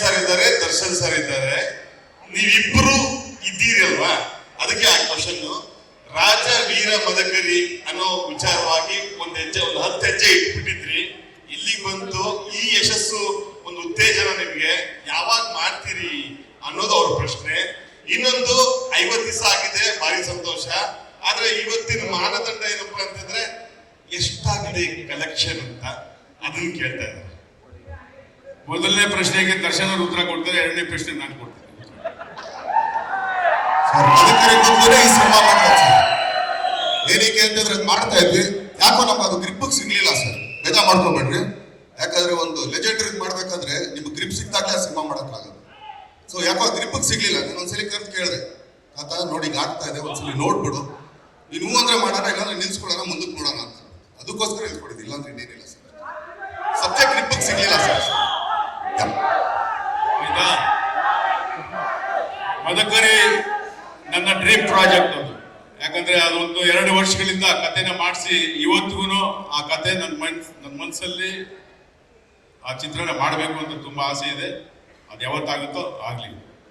Sir ಇದ್ದಾರೆ, Darshan sir ಇದ್ದಾರೆ. ನೀವಿಬ್ರು ಇದ್ದೀರಲ್ವಾ ಅದಕ್ಕೆ ಆ ಕ್ವಶನ್ ರಾಜ, ವೀರ, ಮದಕರಿ ಅನ್ನೋ ವಿಚಾರವಾಗಿ ಒಂದ್ ಹೆಜ್ಜೆ, ಒಂದು ಹತ್ತು ಹೆಜ್ಜೆ ಇಟ್ಬಿಟ್ಟಿದ್ರಿ. ಇಲ್ಲಿಗೆ ಬಂತು ಈ ಯಶಸ್ಸು ಒಂದು ಉತ್ತೇಜನ ನಿಮ್ಗೆ ಯಾವಾಗ ಮಾಡ್ತೀರಿ ಅನ್ನೋದು ಅವ್ರ ಪ್ರಶ್ನೆ. ಇನ್ನೊಂದು ಐವತ್ತು ದಿವಸ ಆಗಿದೆ, ಭಾರಿ ಸಂತೋಷ. ಆದ್ರೆ ಇವತ್ತಿನ ಮಾನದಂಡ ಏನಪ್ಪಾ ಅಂತಂದ್ರೆ ಎಷ್ಟಾಗಿದೆ ಕಲೆಕ್ಷನ್ ಅಂತ ಅದನ್ನ ಕೇಳ್ತಾ ಇದ್ದಾರೆ ಮೊದಲನೇ ಪ್ರಶ್ನೆಗೆ ದರ್ಶನ ಉತ್ತರ ಕೊಡ್ತಾರೆ, ಎರಡನೇ ಪ್ರಶ್ನೆ ನಾನು ಕೊಡ್ತೇನೆ. ಏನಕ್ಕೆ ಅಂತಂದ್ರೆ ಮಾಡ್ತಾ ಇದ್ವಿ. ಯಾಕೋ ನಮ್ಗೆ ಅದು ಗ್ರಿಪ್ ಸಿಗ್ಲಿಲ್ಲ, ಸರ್. ಬೇಗ ಮಾಡ್ಕೊಬೇಡ್ರಿ. ಯಾಕಂದ್ರೆ ಒಂದು ಲೆಜೆಂಡರಿ ಮಾಡ್ಬೇಕಂದ್ರೆ ನಿಮ್ಗೆ ಗ್ರಿಪ್ ಸಿಕ್ತಾಗ್ಲೇ ಸಿನಿಮಾ ಮಾಡೋಕ್ಕಾಗಲ್ಲ. ಸೊ ಯಾಕೋ ಗ್ರಿಪ್ ಸಿಗ್ಲಿಲ್ಲ. ನಾನು ಒಂದ್ಸಲಿ ಕರೆದು ಕೇಳಿದೆ. ಆತ ನೋಡಿ, ಈಗ ಆಗ್ತಾ ಇದೆ. ಒಂದ್ಸಲಿ ನೋಡ್ಬಿಡು. ನೀನು ಅಂದ್ರೆ ಮಾಡೋಣ, ಇಲ್ಲಾಂದ್ರೆ ನಿಲ್ಸ್ಕೊಳ್ಳೋಣ, ಮುಂದಕ್ಕೆ ನೋಡೋಣ ಅಂತ. ಅದಕ್ಕೋಸ್ಕರ ನಿಲ್ಸ್ಕೊಡಿದ್ದು ಇಲ್ಲಾಂದ್ರೆ ಇನ್ನೇನಿಲ್ಲ, ಸರ್. ಸತ್ಯ ಗ್ರಿಪ್ ಸಿಗ್ಲಿಲ್ಲ ಆಯ್ತಾ ಮದಕರಿ ನನ್ನ ಡ್ರೀಮ್ ಪ್ರಾಜೆಕ್ಟ್ ಅದು. ಯಾಕಂದ್ರೆ ಅದೊಂದು ಎರಡು ವರ್ಷಗಳಿಂದ ಆ ಕಥೆನ ಮಾಡಿಸಿ ಇವತ್ತಿಗೂ ಆ ಕತೆ ನನ್ನ ಮನ್ಸ್ ನನ್ನ ಮನಸ್ಸಲ್ಲಿ ಆ ಚಿತ್ರಣ ಮಾಡಬೇಕು ಅಂತ ತುಂಬಾ ಆಸೆ ಇದೆ. ಅದು ಯಾವತ್ತಾಗುತ್ತೋ ಆಗ್ಲಿ.